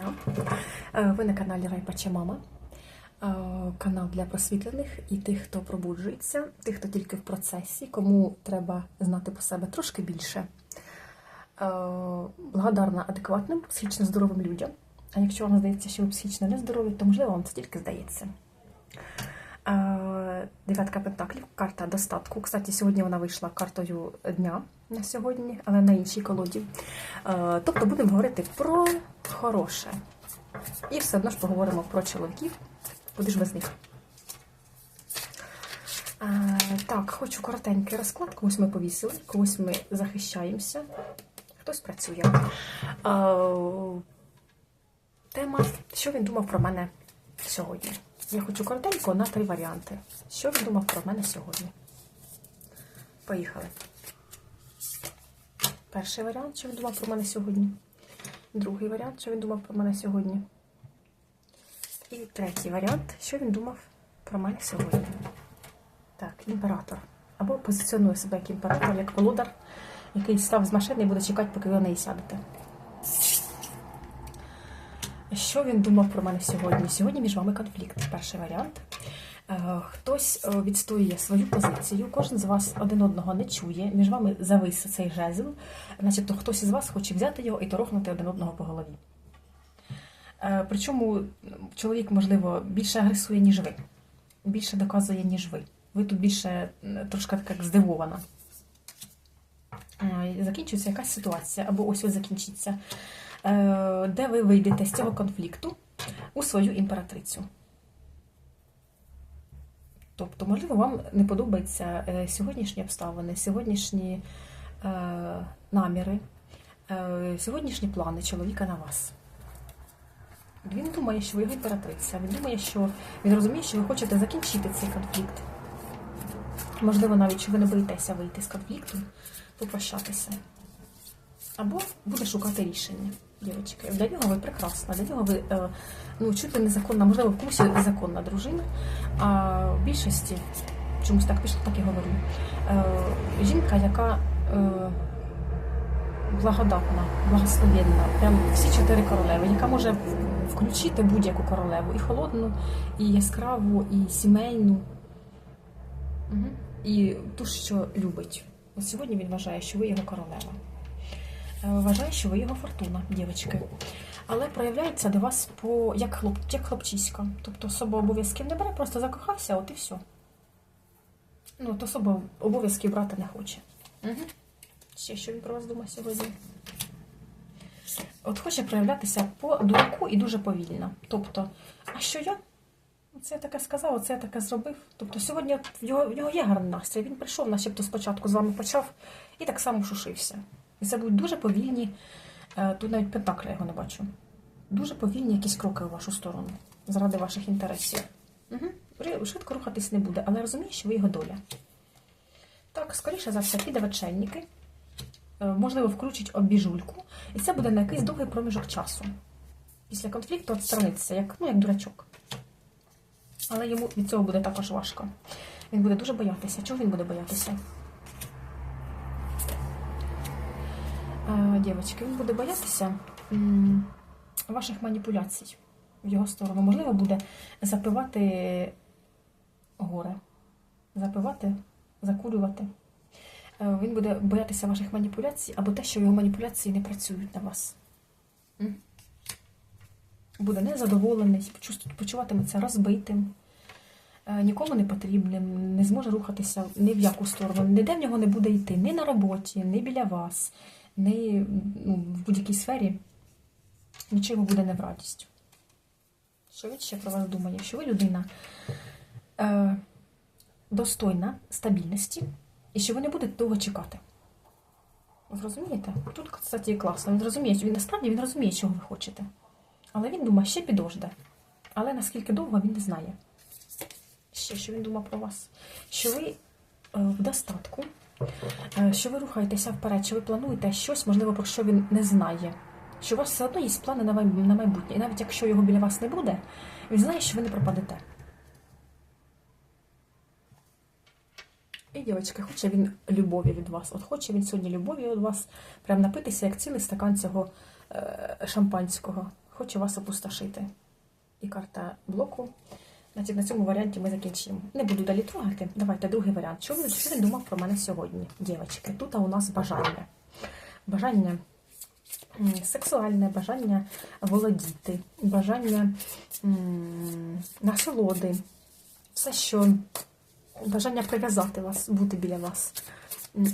дня! Е, Ви на каналі Райпача Мама. Е, Канал для просвітлених і тих, хто пробуджується, тих, хто тільки в процесі, кому треба знати про себе трошки більше. Е, Благодарна адекватним, психічно здоровим людям. А якщо вам здається, що ви психічно нездорові, то можливо вам це тільки здається. Е, Дев'ятка пентаклів, карта достатку. Кстати, сьогодні вона вийшла картою дня на сьогодні, але на іншій колоді. Е, Тобто будемо говорити про хороше. І все одно ж поговоримо про чоловіків. Куди ж без них? Е, Так, хочу коротенький розклад. Когось ми повісили, когось ми захищаємося, хтось працює. Тема, що він думав про мене сьогодні. Я хочу коротенько на три варіанти. Що він думав про мене сьогодні? Поїхали. Перший варіант, що він думав про мене сьогодні. Другий варіант, що він думав про мене сьогодні. І третій варіант, що він думав про мене сьогодні. Так, імператор. Або позиціонує себе як імператор, як володар, який став з машини і буде чекати, поки ви на неї сядете. Що він думав про мене сьогодні? Сьогодні між вами конфлікт. Перший варіант. Е, Хтось е, відстоює свою позицію, кожен з вас один одного не чує. Між вами завис цей жезл. Начебто хтось із вас хоче взяти його і торохнути один одного по голові. Е, Причому чоловік, можливо, більше агресує, ніж ви. Більше доказує, ніж ви. Ви тут більше трошки так здивована. Е, Закінчується якась ситуація, або ось ось закінчиться, е, де ви вийдете з цього конфлікту у свою імператрицю. Тобто, можливо, вам не подобаються е, сьогоднішні обставини, сьогоднішні наміри, сьогоднішні плани чоловіка на вас. Він думає, що ви його імператриця. Він думає, що він розуміє, що ви хочете закінчити цей конфлікт. Можливо, навіть що ви не боїтеся вийти з конфлікту, попрощатися. Або буде шукати рішення, дівчатки. Для нього ви прекрасна, для нього ви е, ну, чуть незаконна, можливо, в комусь і законна дружина, а в більшості, чомусь так пішло, так і говорю. Е, жінка, яка е, благодатна, благословенна, прям всі чотири королеви, яка може включити будь-яку королеву, і холодну, і яскраву, і сімейну, і ту, що любить. От сьогодні він вважає, що ви його королева. Е, Вважає, що ви його фортуна, дівчатки. Але проявляється до вас по як хлоп, як хлопчиська. Тобто особа обов'язків не бере, просто закохався, от і все. Ну, от особа обов'язків брати не хоче. Угу. Ще що він про вас думає сьогодні? От хоче проявлятися по дураку і дуже повільно. Тобто, а що я? Це я таке сказав, оце я таке зробив. Тобто сьогодні в нього, в нього є гарний настрій. Він прийшов, начебто спочатку з вами почав і так само шушився. І це будуть дуже повільні, е, тут навіть пентакля його не бачу. Дуже повільні якісь кроки у вашу сторону заради ваших інтересів. Угу. Швидко рухатись не буде, але розумієш, що ви його доля. Так, скоріше за все, піде вечельники. Е, Можливо, включить обіжульку, і це буде на якийсь довгий проміжок часу. Після конфлікту відсторонитися, як, ну, як дурачок. Але йому від цього буде також важко. Він буде дуже боятися. Чого він буде боятися? Е, Дівчатки, він буде боятися ваших маніпуляцій в його сторону. Можливо, буде запивати горе, запивати, закурювати. Е, Він буде боятися ваших маніпуляцій або те, що його маніпуляції не працюють на вас. Буде незадоволений, почуватиметься розбитим, нікому не потрібним, не зможе рухатися ні в яку сторону, ніде в нього не буде йти, ні на роботі, ні біля вас, ні ну, в будь-якій сфері. Нічого буде не в радість. Що він ще про вас думає? Що ви людина е, достойна стабільності і що ви не будете довго чекати. Ви розумієте? Тут, кстати, класно. Він розуміє, він насправді він розуміє, чого ви хочете. Але він думає, ще підожде. Але наскільки довго він не знає. Ще що він думав про вас? Що ви е, в достатку, е, що ви рухаєтеся вперед, що ви плануєте щось, можливо, про що він не знає. Що у вас все одно є плани на май- на майбутнє. І навіть якщо його біля вас не буде, він знає, що ви не пропадете. І, дівчатки, хоче він любові від вас. От хоче він сьогодні любові від вас, прям напитися, як цілий стакан цього е, шампанського. хоче вас опустошити. І карта блоку. Значить, на цьому варіанті ми закінчимо. Не буду далі трогати. Давайте другий варіант. Що він, що він думав про мене сьогодні, дівчатки? Тут у нас бажання. Бажання сексуальне, бажання володіти, бажання насолоди, все, що бажання прив'язати вас, бути біля вас,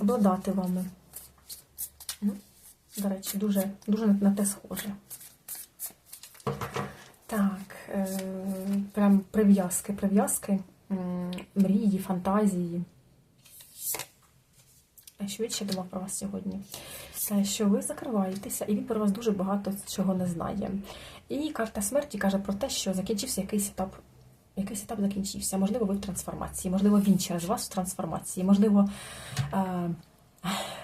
обладати вами. Ну, До речі, дуже, дуже на те схоже. Так, прям прив'язки, прив'язки, мрії, фантазії. Ще думав про вас сьогодні? Е, Що ви закриваєтеся, і він про вас дуже багато чого не знає. І карта смерті каже про те, що закінчився якийсь етап. Якийсь етап закінчився. Можливо, ви в трансформації, можливо, він через вас в трансформації, можливо, е,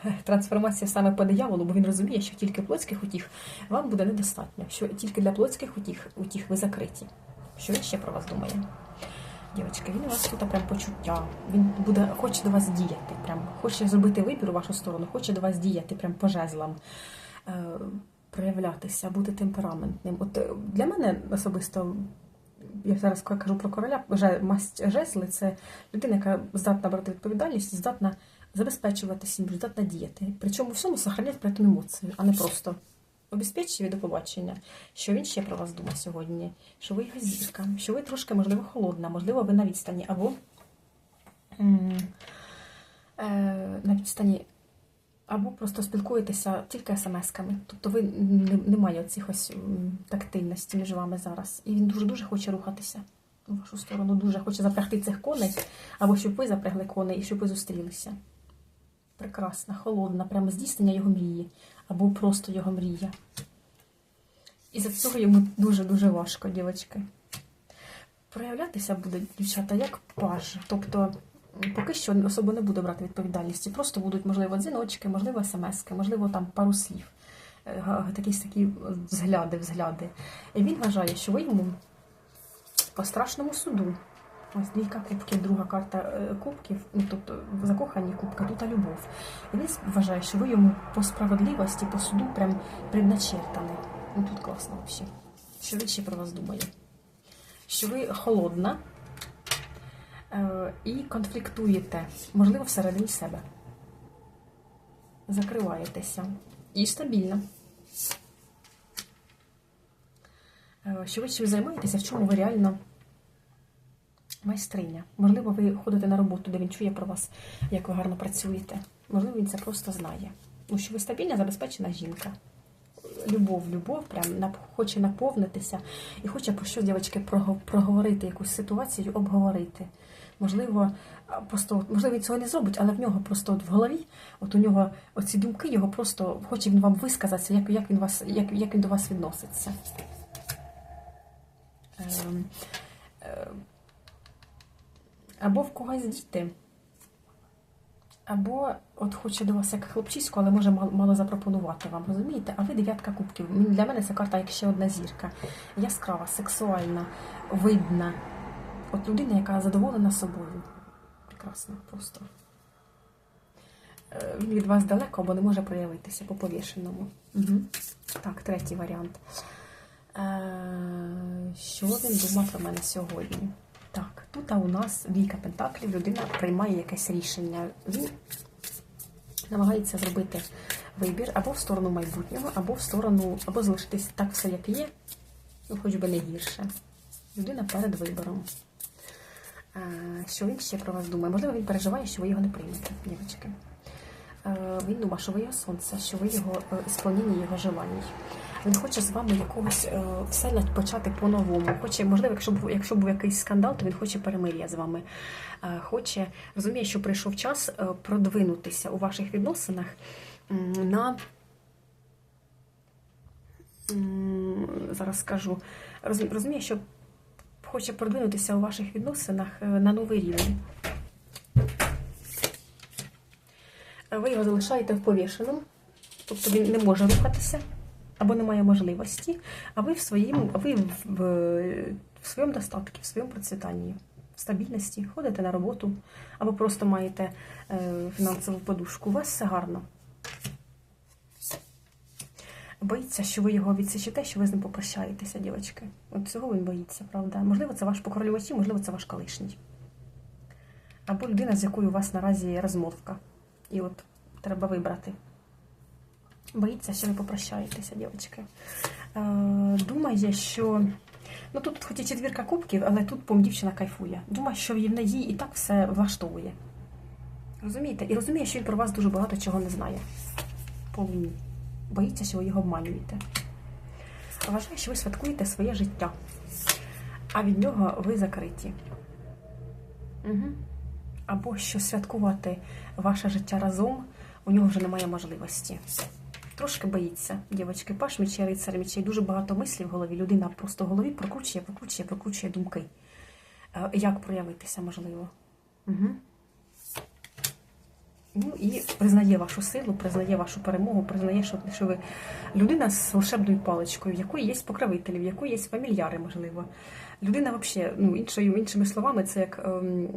трансформація саме по дияволу, бо він розуміє, що тільки плотських утіх вам буде недостатньо, що тільки для плотських утіх, утіх ви закриті. Що він ще про вас думає? Дівчатки, він у вас тут прям почуття. Він буде, хоче до вас діяти, прям хоче зробити вибір у вашу сторону, хоче до вас діяти, прям по жезлам, е, проявлятися, бути темпераментним. От е, для мене особисто, я зараз кажу про короля, вже масть жезли це людина, яка здатна брати відповідальність, здатна забезпечувати сім'ю, здатна діяти. Причому всьому сохраняти при этом емоції, а не просто обезпечує до побачення. Що він ще про вас думає сьогодні? Що ви його зірка, що ви трошки, можливо, холодна, можливо, ви на відстані, або е, на відстані, або просто спілкуєтеся тільки смс-ками. Тобто ви не, немає оцих ось тактильності між вами зараз. І він дуже-дуже хоче рухатися у вашу сторону, дуже хоче запрягти цих коней, або щоб ви запрягли коней і щоб ви зустрілися. Прекрасна, холодна, прямо здійснення його мрії, або просто його мрія. І за цього йому дуже-дуже важко, дівчатки. Проявлятися будуть дівчата як паж. Тобто, поки що особо не буде брати відповідальності. Просто будуть, можливо, дзвіночки, можливо, смски, можливо, там пару слів. Е, га- Якісь такі взгляди, взгляди. І він вважає, що ви йому по страшному суду. Ось двійка кубків, друга карта е, кубків, ну тобто закохані кубка, тут любов. І він вважає, що ви йому по справедливості, по суду прям предначертані. Ну тут класно взагалі. Що він ще про вас думає? Що ви холодна е, і конфліктуєте, можливо, всередині себе. Закриваєтеся. І стабільно. Е, Що ви чим займаєтеся, в чому ви реально майстриня. Можливо, ви ходите на роботу, де він чує про вас, як ви гарно працюєте. Можливо, він це просто знає. Тому що ви стабільна, забезпечена жінка. Любов, любов, прям хоче наповнитися і хоче про щось, дівчатки, проговорити, якусь ситуацію, обговорити. Можливо, просто можливо, він цього не зробить, але в нього просто от в голові, от у нього оці думки, його просто хоче він вам висказатися, як, як він вас, як, як він до вас відноситься. Ем, е, або в когось діти, або от хоче до вас як хлопчисько, але може мало, запропонувати вам, розумієте? А ви дев'ятка кубків. Для мене ця карта як ще одна зірка. Яскрава, сексуальна, видна. От людина, яка задоволена собою. Прекрасно просто. Е, Він від вас далеко або не може проявитися по повішеному. Угу. Так, третій варіант. Е, Що він думав про мене сьогодні? Тут у нас віка Пентаклів, людина приймає якесь рішення. Він намагається зробити вибір або в сторону майбутнього, або в сторону, або залишитись так все, як є, ну, хоч би не гірше. Людина перед вибором. Е, Що він ще про вас думає? Можливо, він переживає, що ви його не приймете, дівчатки. Е, Він думає, що ви його сонце, що ви його е, ісполнення його желань. Він хоче з вами якогось е, все почати по-новому. Хоче, можливо, якщо б якщо був якийсь скандал, то він хоче перемир'я з вами. Хоче, розуміє, що прийшов час продвинутися у ваших відносинах на зараз скажу, розуміє, що хоче продвинутися у ваших відносинах на новий рівень. Е, Ви його залишаєте в повішеному, тобто він не може рухатися або не має можливості, а ви в своїм, ви в, в, в своєму достатку, в своєму процвітанні, в стабільності, ходите на роботу, або просто маєте е, фінансову подушку. У вас все гарно. боїться, що ви його відсічете, що ви з ним попрощаєтеся, дівчатки. От цього він боїться, правда. Можливо, це ваш покоролювачі, можливо, це ваш колишній. Або людина, з якою у вас наразі розмовка. І от треба вибрати. Боїться, що ви попрощаєтеся, дівчатки. Е, думає, що. Ну тут хоч і четвірка кубків, але тут пом дівчина кайфує. Думає, що в неї і так все влаштовує. Розумієте? І розуміє, що він про вас дуже багато чого не знає. По луні. Боїться, що ви його обманюєте. Вважає, що ви святкуєте своє життя, а від нього ви закриті. Угу. Або що святкувати ваше життя разом, у нього вже немає можливості. Трошки боїться, дівчатки, паш мечей, рицар мечей, дуже багато мислів в голові. Людина просто в голові прокручує, прокручує, прокручує думки. Е, Як проявитися можливо? Угу. Ну і признає вашу силу, признає вашу перемогу, признає, що, що ви людина з волшебною паличкою, в якої є покровителі, в якої є фамільяри, можливо. Людина, взагалі, ну, іншою, іншими словами, це як ем,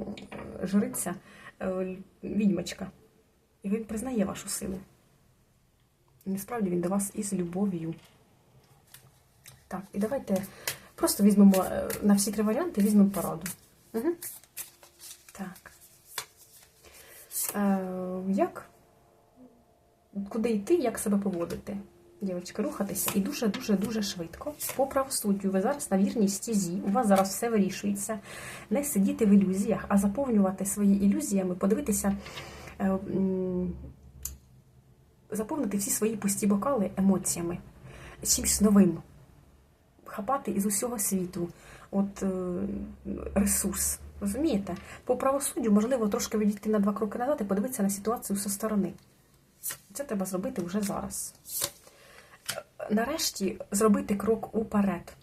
жриця, е, відьмачка. І він признає вашу силу. І насправді він до вас із любов'ю. Так, і давайте просто візьмемо е, на всі три варіанти, візьмемо пораду. Угу. Так. Е, як? Куди йти, як себе поводити? Дівчатки, рухатися і дуже-дуже-дуже швидко. По правосуддю, ви зараз на вірній стезі, у вас зараз все вирішується. Не сидіти в ілюзіях, а заповнювати свої ілюзіями, подивитися, е, заповнити всі свої пусті бокали емоціями, чимось новим. Хапати із усього світу. От е, ресурс. Розумієте? По правосуддю, можливо, трошки відійти на два кроки назад і подивитися на ситуацію зі сторони. Це треба зробити вже зараз. Нарешті зробити крок уперед.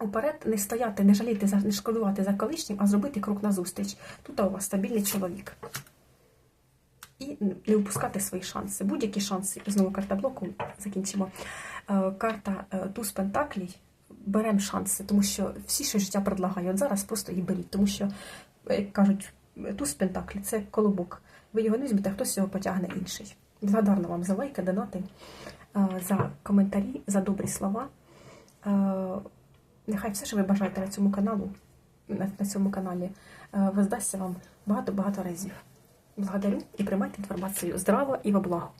Уперед не стояти, не жаліти, не шкодувати за колишнім, а зробити крок назустріч. Тут у вас стабільний чоловік. І не упускати свої шанси. Будь-які шанси. Знову карта блоку закінчимо. Е, Карта е, туз Пентаклій. Беремо шанси, тому що всі, що життя предлагає, от зараз просто їх беріть, тому що, як кажуть, туз Пентаклі це колобок. Ви його не візьмете, хтось його потягне інший. Благодарна вам за лайки, донати, е, за коментарі, за добрі слова. Е, Нехай все, що ви бажаєте на цьому каналу, на, на цьому каналі, е, воздасться вам багато-багато разів. Благодарю і приймайте інформацію здраво і во благо.